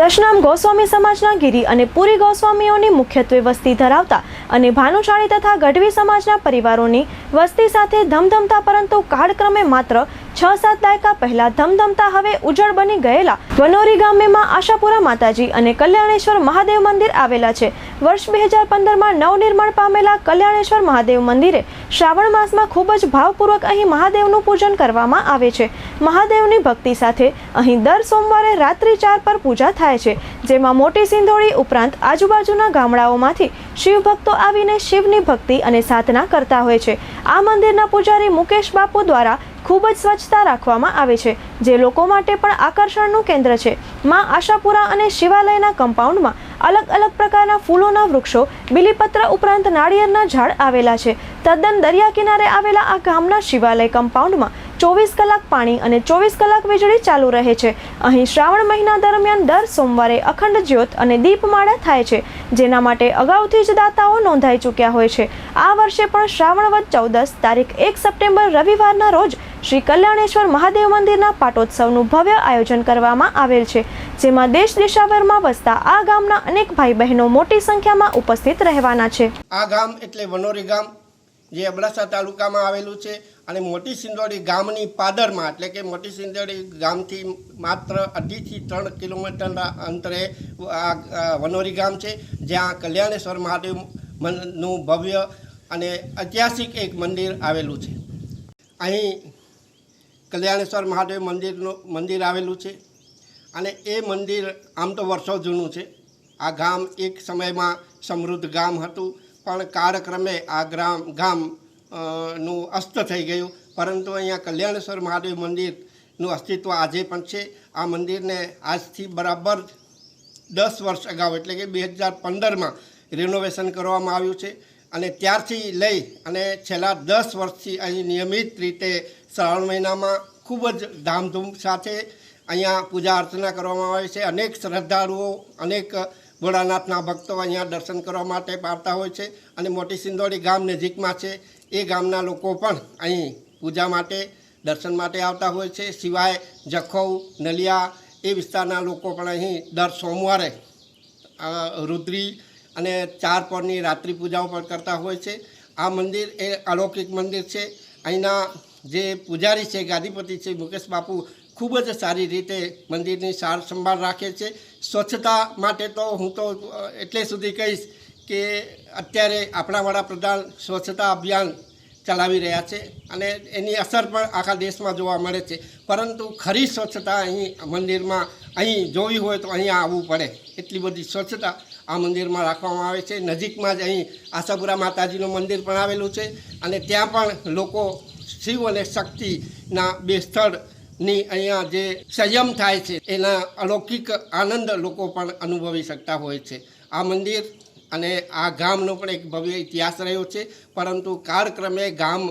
દશનામ ગોસ્વામી સમાજના ગીરી અને પુરી ગોસ્વામીઓની મુખ્યત્વે વસ્તી ધરાવતા અને ભાનુશાળી તથા ગઢવી સમાજના પરિવારોની વસ્તી સાથે ધમધમતા પરંતુ કાળક્રમે માત્ર છ સાત દાયકા પહેલા ધમધમતા હવે ઉજળ બની ગયેલા. વનોરી ગામેમાં આશાપુરા માતાજી અને કલ્યાણેશ્વર મહાદેવ મંદિર આવેલા છે. વર્ષ બે હજાર પંદરમાં નવનિર્માણ પામેલા કલ્યાણેશ્વર મહાદેવ મંદિરે શ્રાવણ માસમાં ખૂબ જ ભાવપૂર્વક અહીં મહાદેવનું પૂજન કરવામાં આવે છે. મહાદેવની ભક્તિ સાથે અહીં દર સોમવારે રાત્રિ ચાર પર પૂજા થાય છે. જેમાં મોટી સિંધોળી ઉપરાંત આજુબાજુના ગામડાઓમાંથી શિવભક્તો આવીને શિવની ભક્તિ અને સાધના કરતા હોય છે. આ મંદિરના પૂજારી મુકેશ બાપુ દ્વારા ખૂબ જ સ્વચ્છતા રાખવામાં આવે છે, જે લોકો માટે પણ આકર્ષણનું કેન્દ્ર છે. માં આશાપુરા અને શિવાલયના કમ્પાઉન્ડમાં અલગ અલગ પ્રકારના ફૂલોના વૃક્ષો, બિલીપત્ર ઉપરાંત નાળિયેરના ઝાડ આવેલા છે. તદ્દન દરિયા કિનારે આવેલા આ ગામના શિવાલય કમ્પાઉન્ડમાં ચોવીસ કલાક પાણી અને ચોવીસ કલાક વીજળી ચાલુ રહે છે. અહીં શ્રાવણ મહિના દરમિયાન દર સોમવારે અખંડ જ્યોત અને દીપમાળા થાય છે, જેના માટે અગાઉથી જ દાતાઓ નોંધાઈ ચૂક્યા હોય છે. આ વર્ષે પણ શ્રાવણ વદ ચૌદસ તારીખ એક સપ્ટેમ્બર રવિવારના રોજ શ્રી કલ્યાણેશ્વર મહાદેવ મંદિરના પાટોત્સવનું ભવ્ય આયોજન કરવામાં આવેલ છે, જેમાં દેશ દેશાવરમાં વસતા આ ગામના અનેક ભાઈ બહેનો મોટી સંખ્યામાં ઉપસ્થિત રહેવાના છે. આ ગામ એટલે વનોરી ગામ. જે અબડાસા તાલુકામાં આવેલું છે અને મોટી સિંદોડી ગામની પાદરમાં, એટલે કે મોટી સિંદોડી ગામથી માત્ર અઢીથી ત્રણ કિલોમીટરના અંતરે આ વનોરી ગામ છે, જ્યાં કલ્યાણેશ્વર મહાદેવનું ભવ્ય અને ઐતિહાસિક એક મંદિર આવેલું છે. અહીં કલ્યાણેશ્વર મહાદેવ મંદિરનું, મંદિર આવેલું છે અને એ મંદિર આમ તો વર્ષો જૂનું છે. આ ગામ એક સમયમાં સમૃદ્ધ ગામ હતું. પણ કાળક્રમે આ ગ્રામ ગામનું અસ્ત થઈ ગયું. પરંતુ અહીંયા કલ્યાણેશ્વર મહાદેવ મંદિરનું અસ્તિત્વ આજે પણ છે. આ મંદિરને આજથી બરાબર દસ વર્ષ અગાઉ, એટલે કે બે હજાર પંદરમાં રિનોવેશન કરવામાં આવ્યું છે. અને ત્યારથી લઈ અને છેલ્લા દસ વર્ષથી અહીં નિયમિત રીતે શ્રાવણ મહિનામાં ખૂબ જ ધામધૂમ સાથે અહીંયા પૂજા અર્ચના કરવામાં આવે છે. અનેક શ્રદ્ધાળુઓ, અનેક ભોળાનાથના ભક્તો અહીંયા દર્શન કરવા માટે આવતા હોય છે અને મોટી સિંદોડી ગામ નજીકમાં છે. એ ગામના લોકો પણ અહીં પૂજા માટે, દર્શન માટે આવતા હોય છે. સિવાય જખૌ, નલિયા એ વિસ્તારના લોકો પણ અહીં દર સોમવારે રુદ્રી અને ચાર પરની રાત્રિ પૂજાઓ પણ કરતા હોય છે. આ મંદિર એ અલૌકિક મંદિર છે. અહીંના જે પૂજારી છે, ગાદીપતિ છે, મુકેશ બાપુ ખૂબ જ સારી રીતે મંદિરની સાર સંભાળ રાખે છે. સ્વચ્છતા માટે તો હું તો એટલે સુધી કહીશ કે અત્યારે આપણા વડાપ્રધાન સ્વચ્છતા અભિયાન ચલાવી રહ્યા છે અને એની અસર પણ આખા દેશમાં જોવા મળે છે. પરંતુ ખરી સ્વચ્છતા અહીં મંદિરમાં અહીં જોવી હોય તો અહીં આવવું પડે. એટલી બધી સ્વચ્છતા આ મંદિરમાં રાખવામાં આવે છે. નજીકમાં જ અહીં આશાપુરા માતાજીનું મંદિર પણ આવેલું છે અને ત્યાં પણ લોકો શિવ અને શક્તિના બે સ્થળની અહીંયા જે સંયમ થાય છે, એના અલૌકિક આનંદ લોકો પણ અનુભવી શકતા હોય છે. આ મંદિર અને આ ગામનો પણ એક ભવ્ય ઇતિહાસ રહ્યો છે, પરંતુ કાળક્રમે ગામ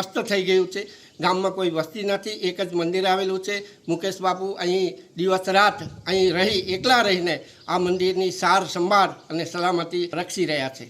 અસ્ત થઈ ગયું છે. ગામમાં કોઈ વસ્તી નથી, એક જ મંદિર આવેલું છે. મુકેશ બાપુ અહીં દિવસ રાત અહીં રહી, એકલા રહીને આ મંદિરની સાર સંભાળ અને સલામતી રક્ષી રહ્યા છે.